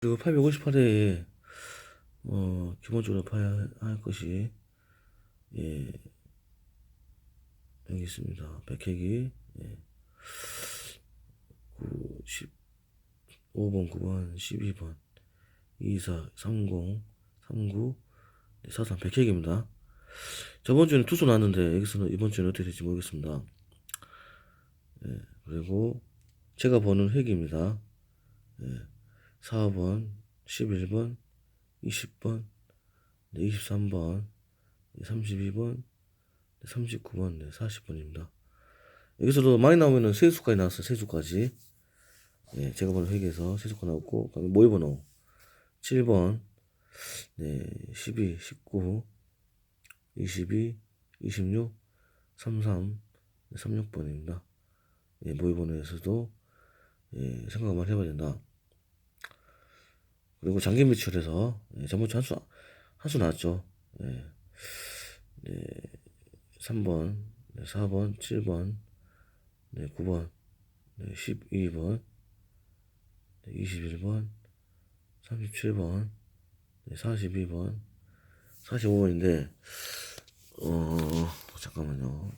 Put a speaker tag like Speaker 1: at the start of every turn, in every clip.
Speaker 1: 그리고 858회에 어 기본적으로 봐야 할 것이 예 여기 있습니다. 백회기 예. 9, 10, 5번, 9번, 12번, 24, 30, 39, 43 백회기입니다. 저번 주에는 투수 나왔는데 여기서는 이번 주에는 어떻게 될지 모르겠습니다. 예, 그리고 제가 보는 획입니다. 예, 4번, 11번, 20번, 네, 23번, 32번, 39번, 네, 40번입니다. 여기서도 많이 나오면은 세수까지 나왔어요. 세수까지. 예, 제가 보는 회계에서 세수가 나왔고, 모의번호 7번, 네, 12, 19, 22, 26, 33, 36번입니다. 예, 모의번호에서도 예, 생각 한번 해봐야 된다. 그리고 장기 매출에서 예, 저번주 한수 한수 나왔죠. 예, 네, 3번, 네, 4번, 7번, 네, 9번, 네, 12번, 네, 21번, 37번, 네, 42번, 45번인데 어 잠깐만요.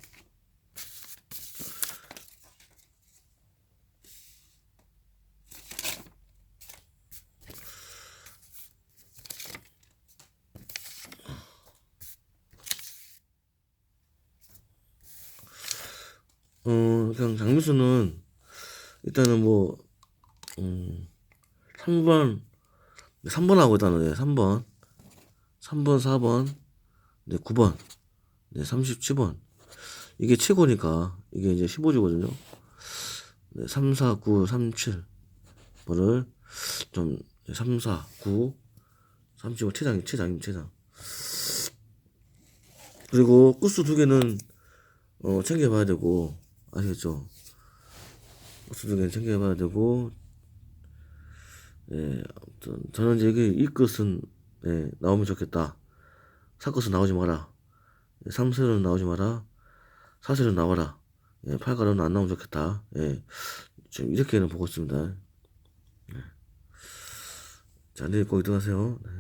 Speaker 1: 어, 그냥 장미수는 일단은 뭐, 음, 3번, 3번 하고 일단은, 네, 3번, 3번, 4번, 네, 9번, 네, 37번. 이게 최고니까, 이게 이제 15주거든요. 네, 3, 4, 9, 3, 7. 번을 좀, 3, 4, 9, 35, 최장, 최장임, 최장. 그리고 구스 두 개는, 어, 챙겨봐야 되고, 아시겠죠? 개는 챙겨봐야 되고, 예, 아무튼, 저는 이제 여기 이 끝은, 예, 나오면 좋겠다. 사끝은 나오지 마라. 예, 3세는 나오지 마라. 4세는 나와라. 예, 8가로는 안 나오면 좋겠다. 예, 지금 이렇게는 보고 있습니다. 예. 자, 내일 꼭 이동하세요. 네.